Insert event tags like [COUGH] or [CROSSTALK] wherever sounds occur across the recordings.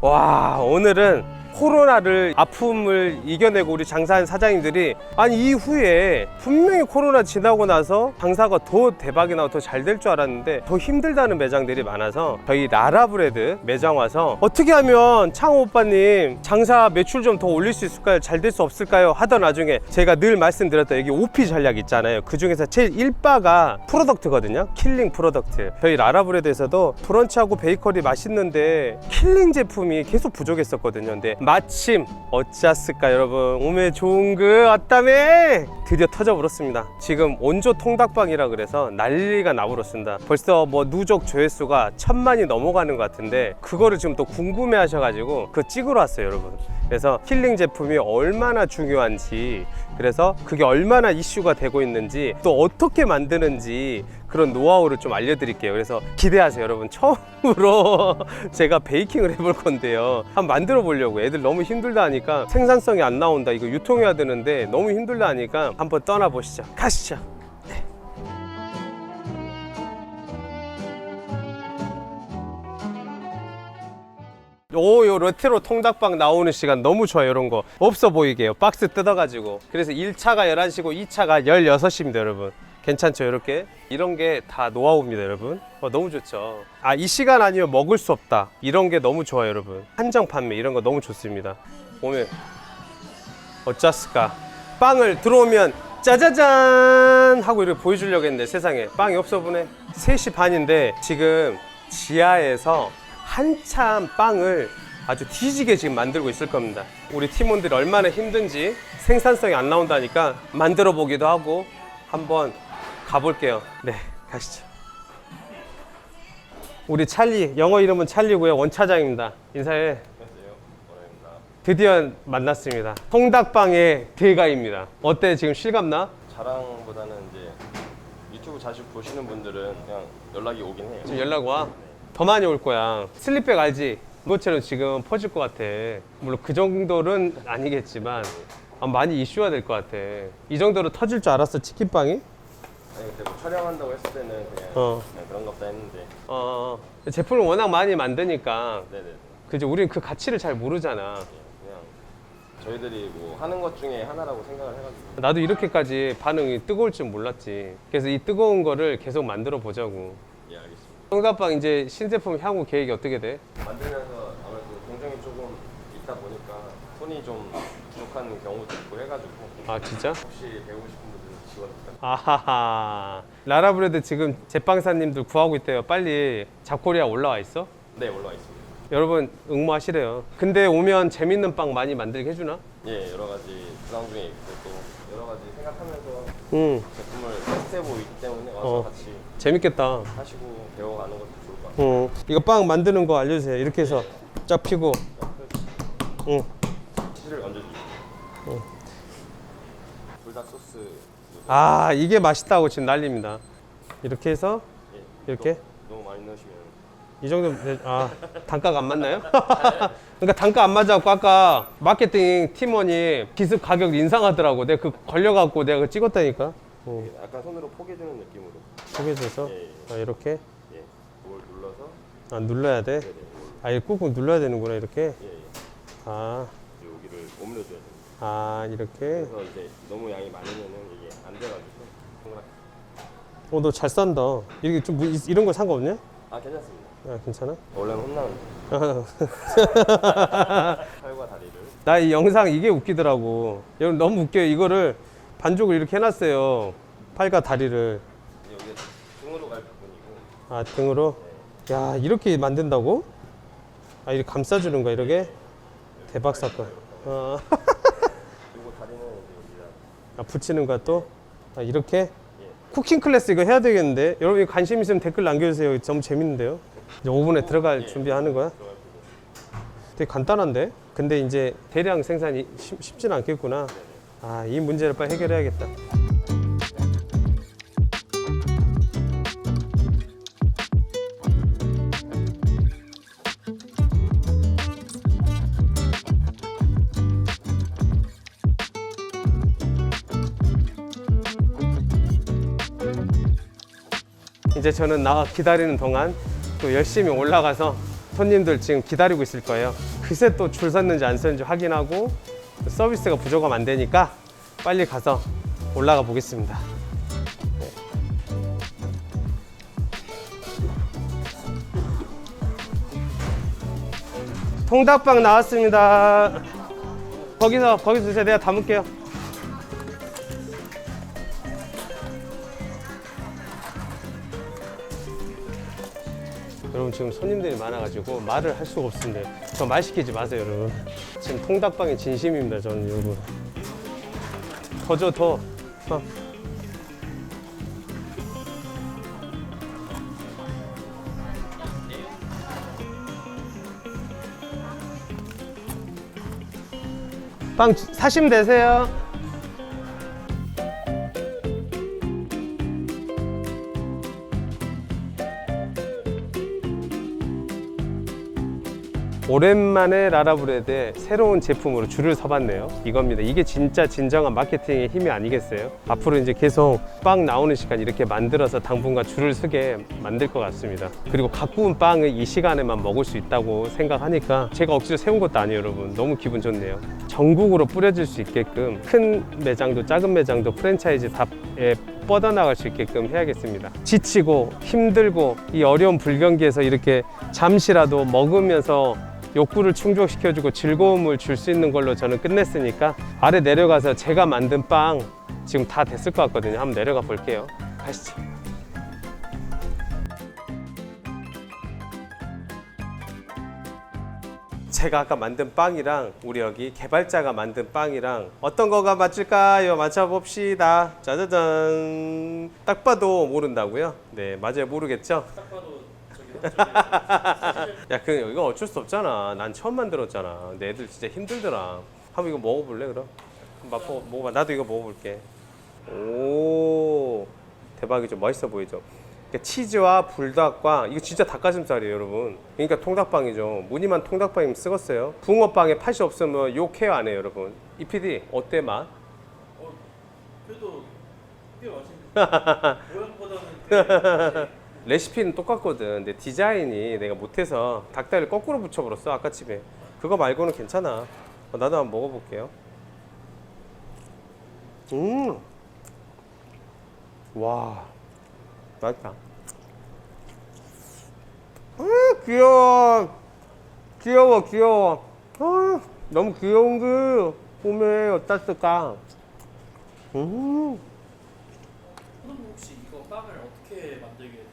와 오늘은 코로나를 아픔을 이겨내고 우리 장사한 사장님들이 아니 이후에 분명히 코로나 지나고 나서 장사가 더 대박이 나고 더 잘 될 줄 알았는데 더 힘들다는 매장들이 많아서 저희 라라브레드 매장 와서 어떻게 하면 창호 오빠님 장사 매출 좀 더 올릴 수 있을까요? 잘 될 수 없을까요? 하던 와중에 제가 늘 말씀드렸던 여기 OP 전략 있잖아요. 그 중에서 제일 일바가 프로덕트거든요. 킬링 프로덕트. 저희 라라브레드에서도 브런치하고 베이커리 맛있는데 킬링 제품이 계속 부족했었거든요. 근데 마침 어찌했을까 여러분 오메 좋은 그 왔다며 드디어 터져버렸습니다. 지금 온조 통닭방이라 그래서 난리가 나버렸습니다. 벌써 뭐 누적 조회수가 천만이 넘어가는 것 같은데 그거를 지금 또 궁금해 하셔가지고 그거 찍으러 왔어요 여러분. 그래서 힐링 제품이 얼마나 중요한지 그래서 그게 얼마나 이슈가 되고 있는지 또 어떻게 만드는지 그런 노하우를 좀 알려드릴게요. 그래서 기대하세요, 여러분. 처음으로 [LAUGHS] 제가 베이킹을 해볼 건데요. 한번 만들어 보려고. 애들 너무 힘들다 하니까 생산성이 안 나온다. 이거 유통해야 되는데 너무 힘들다 하니까 한번 떠나 보시죠. 가시죠. 네. 오, 요 레트로 통닭방 나오는 시간 너무 좋아요, 이런 거. 없어 보이게요. 박스 뜯어가지고. 그래서 1차가 11시고 2차가 16시입니다, 여러분. 괜찮죠, 이렇게? 이런 게 다 노하우입니다, 여러분. 어, 너무 좋죠. 아, 이 시간 아니면 먹을 수 없다. 이런 게 너무 좋아요, 여러분. 한정 판매, 이런 거 너무 좋습니다. 오늘 어쩌을까 빵을 들어오면 짜자잔 하고 이렇게 보여주려고 했는데 세상에 빵이 없어 보네 3시 반인데 지금 지하에서 한참 빵을 아주 뒤지게 지금 만들고 있을 겁니다 우리 팀원들이 얼마나 힘든지 생산성이 안 나온다니까 만들어 보기도 하고 한번 가볼게요 네 가시죠 우리 찰리 영어 이름은 찰리고요 원차장입니다 인사해 드디어 만났습니다. 통닭방의 대가입니다. 어때 지금 실감나? 자랑보다는 이제 유튜브 자주 보시는 분들은 그냥 연락이 오긴 해요. 지금 연락 와. 더 많이 올 거야. 슬립백 알지? 그것처럼 지금 퍼질 것 같아. 물론 그 정도는 아니겠지만 아, 많이 이슈가 될것 같아. 이 정도로 터질 줄 알았어 치킨빵이? 아니 그때 뭐 촬영한다고 했을 때는 그냥, 어. 그냥 그런가 보다 했는데 어 제품을 워낙 많이 만드니까 네네 그지 우리는 그 가치를 잘 모르잖아. 그냥 저희들이 뭐 하는 것 중에 하나라고 생각을 해가지고 나도 이렇게까지 반응이 뜨거울 줄 몰랐지. 그래서 이 뜨거운 거를 계속 만들어 보자고. 예 알겠습니다. 통닭빵 이제 신제품 향후 계획이 어떻게 돼? 만들면서 아무래도 공정이 조금 있다 보니까 손이 좀 부족한 경우도 있고 해가지고 아 진짜? 혹시 배우고 싶은 분 부탁드립니다. 아하하. 라라브레드 지금 제빵사님들 구하고 있대요. 빨리 잡코리아 올라와 있어? 네 올라와 있습니다. 여러분 응모하시래요. 근데 오면 재밌는 빵 많이 만들게 해주나? 예 여러 가지 부상 중에 있고 또 여러 가지 생각하면서 응. 제품을 테스트해보기 때문에 와서 어. 같이 재밌겠다. 하시고 배워가는 것도 좋을 것 같아요. 응. 이거 빵 만드는 거 알려주세요. 이렇게 해서 쫙 피고. 응. 치즈를 얹어주시고 소스 아 이게 맛있다고 지금 난립니다. 이렇게 해서 예, 이렇게? 너무, 많이 넣으시면. 이 정도면 되- 아 단가가 안 맞나요? [LAUGHS] 그러니까 단가 안 맞아갖고 아까 마케팅 팀원이 기습 가격 인상하더라고. 내가 그 걸려갖고 내가 그거 찍었다니까. 어, 이게 약간 손으로 포개주는 느낌으로. 소개해서? 예, 예, 아, 이렇게? 예. 그걸 눌러서? 아, 눌러야 돼? 네네. 아 이거 꾹꾹 눌러야 되는구나 이렇게? 예, 예. 아, 여기를 오므려줘야 됩니다. 아 이렇게? 그래서 이제 너무 양이 많으면은 안 돼가지고 동그랗게 어 너잘 싼다 이게 좀 뭐, 이- 이런 거 상관없냐? 아 괜찮습니다. 아 괜찮아? 원래는 혼나는데 [LAUGHS] 팔과 다리를 나 이 영상 이게 웃기더라고 여러분 너무 웃겨요 이거를 반죽을 이렇게 해놨어요 팔과 다리를 여기 등으로 갈 부분이고 아 등으로 야 이렇게 만든다고? 아 이렇게 감싸주는 거야 이렇게? 대박 사건 어. [LAUGHS] 그리고 다리는 이제 여기다 아, 붙이는 거야 또? 아 이렇게? 예. 쿠킹 클래스 이거 해야 되겠는데 여러분 관심 있으면 댓글 남겨주세요 너무 재밌는데요 이제 오븐에 들어갈 준비하는 거야? 되게 간단한데? 근데 이제 대량 생산이 쉽, 쉽진 않겠구나 아 이 문제를 빨리 해결해야겠다 이제 저는 나 기다리는 동안 또 열심히 올라가서 손님들 지금 기다리고 있을 거예요. 그새 또 줄 섰는지 안 섰는지 확인하고 서비스가 부족하면 안 되니까 빨리 가서 올라가 보겠습니다. 네. 통닭빵 나왔습니다. 거기서 거기서. 내가 담을게요. 여러분 지금 손님들이 많아가지고 말을 할 수가 없습니다. 저 말 시키지 마세요, 여러분. 지금 통닭빵이 진심입니다, 저는 여러분. 더 줘, 더. 어. 빵 주- 사시면 되세요. 오랜만에 라라브레드의 새로운 제품으로 줄을 서봤네요. 이겁니다. 이게 진짜 진정한 마케팅의 힘이 아니겠어요? 앞으로 이제 계속 빵 나오는 시간 이렇게 만들어서 당분간 줄을 서게 만들 것 같습니다. 그리고 가꾸운 빵을 이 시간에만 먹을 수 있다고 생각하니까 제가 억지로 세운 것도 아니에요, 여러분. 너무 기분 좋네요. 전국으로 뿌려질 수 있게끔 큰 매장도 작은 매장도 프랜차이즈 다에 뻗어나갈 수 있게끔 해야겠습니다. 지치고 힘들고 이 어려운 불경기에서 이렇게 잠시라도 먹으면서 욕구를 충족시켜주고 즐거움을 줄 수 있는 걸로 저는 끝냈으니까 아래 내려가서 제가 만든 빵 지금 다 됐을 것 같거든요. 한번 내려가 볼게요. 가시죠. 제가 아까 만든 빵이랑 우리 여기 개발자가 만든 빵이랑 어떤 거가 맞을까요? 맞춰봅시다. 짜자잔. 딱 봐도 모른다고요? 네, 맞아요. 모르겠죠? [LAUGHS] 야, 그 이건 어쩔 수 없잖아. 난 처음 만들었잖아. 근데 애들 진짜 힘들더라. 한번 이거 먹어볼래 그럼? 맛보 먹어봐. 나도 이거 먹어볼게. 오, 대박이죠. 멋있어 보이죠? 그러니까 치즈와 불닭과 이거 진짜 닭가슴살이에요, 여러분. 그러니까 통닭빵이죠. 무늬만 통닭빵이면 쓰겠어요. 붕어빵에 팥이 없으면 욕해요, 안 해요, 여러분. 이 PD 어때 맛? 그래도 꽤 맛있는데 [LAUGHS] 모양보다는 레시피는 똑같거든. 근데 디자인이 내가 못해서 닭다리를 거꾸로 붙여버렸어 아까 집에. 그거 말고는 괜찮아. 어, 나도 한번 먹어볼게요. 음, 와, 맛있다. 아, 귀여워, 귀여워, 귀여워. 아, 너무 귀여운 그 어디다 쓸까? 음. 그럼 혹시 이거 빵을 어떻게 만들게 됐는지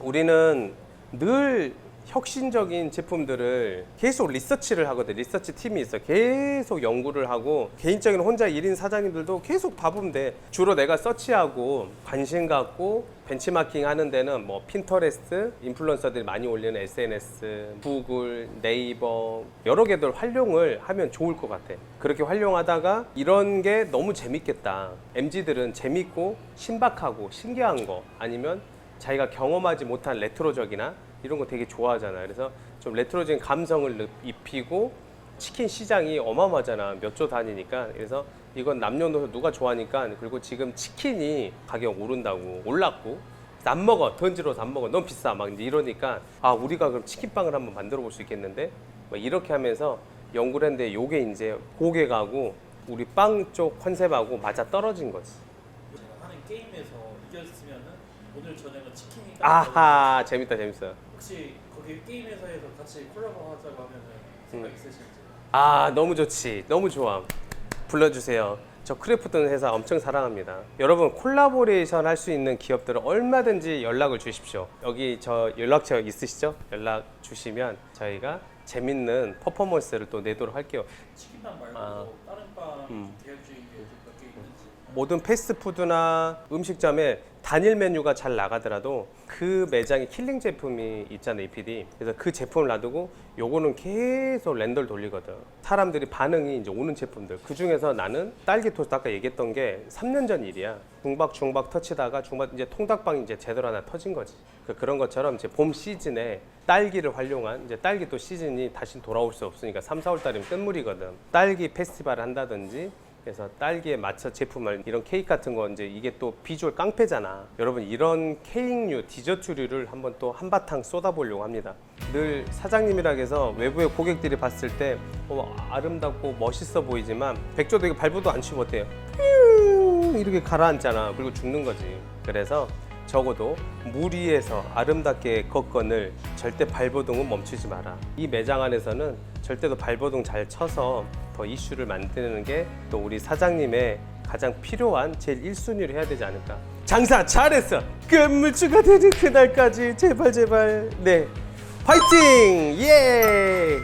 우리는 늘 혁신적인 제품들을 계속 리서치를 하거든. 리서치 팀이 있어. 계속 연구를 하고 개인적인 혼자 1인 사장님들도 계속 봐보면 돼. 주로 내가 서치하고 관심 갖고 벤치마킹 하는 데는 뭐 핀터레스트, 인플루언서들이 많이 올리는 SNS, 구글, 네이버 여러 개들 활용을 하면 좋을 것 같아. 그렇게 활용하다가 이런 게 너무 재밌겠다. MZ들은 재밌고 신박하고 신기한 거 아니면 자기가 경험하지 못한 레트로적이나 이런 거 되게 좋아하잖아. 그래서 좀 레트로적인 감성을 느- 입히고 치킨 시장이 어마어마하잖아. 몇조 단위니까. 그래서 이건 남녀노소 누가 좋아하니까 그리고 지금 치킨이 가격 오른다고 올랐고 안 먹어 던지러서 안 먹어 너무 비싸 막 이러니까 아 우리가 그럼 치킨빵을 한번 만들어 볼 수 있겠는데 막 이렇게 하면서 연구를 했는데 요게 이제 고객하고 우리 빵 쪽 컨셉하고 맞아 떨어진 거지. 하는 게임에서 이겼으면은 오늘 저녁은 치킨이 아하 재밌다 재밌어. 혹시 거기 게임 회사에서 같이 콜라보 하자고 하면은 생각 음. 있으신지? 아 너무 좋지. 너무 좋아. 불러주세요. 저 크래프톤 회사 엄청 사랑합니다. 여러분 콜라보레이션 할 수 있는 기업들은 얼마든지 연락을 주십시오. 여기 저 연락처 있으시죠? 연락 주시면 저희가 재밌는 퍼포먼스를 또 내도록 할게요. 치킨빵 말고 아. 다른 빵 음. 계획 중인 게몇개 있는지. 모든 패스트푸드나 음식점에 단일 메뉴가 잘 나가더라도 그 매장에 킬링 제품이 있잖아요, EPD. 그래서 그 제품을 놔두고 요거는 계속 랜더를 돌리거든. 사람들이 반응이 이제 오는 제품들. 그 중에서 나는 딸기 토스트 아까 얘기했던 게 3년 전 일이야. 중박 중박 터치다가 중박 이제 통닭빵이 이제 제대로 하나 터진 거지. 그 그런 것처럼 이제 봄 시즌에 딸기를 활용한 이제 딸기 또 시즌이 다시 돌아올 수 없으니까 3, 4월 달이면 끝물이거든. 딸기 페스티벌을 한다든지 그래서 딸기에 맞춰 제품을 이런 케이크 같은 거 이제 이게 또 비주얼 깡패잖아. 여러분 이런 케이크류, 디저트류를 한번 또 한바탕 쏟아보려고 합니다. 늘 사장님이라 해서 외부의 고객들이 봤을 때 어, 아름답고 멋있어 보이지만 백조도 이거 밟아도 안 치면 어때요? 퓨 이렇게 가라앉잖아. 그리고 죽는 거지. 그래서 적어도 물 위에서 아름답게 걷건을 절대 발버둥은 멈추지 마라. 이 매장 안에서는 절대로 발버둥 잘 쳐서 더 이슈를 만드는 게 또 우리 사장님의 가장 필요한 제일 1순위를 해야 되지 않을까. 장사 잘했어. 끝물주가 되는 그날까지 제발 제발. 네. 화이팅! 예!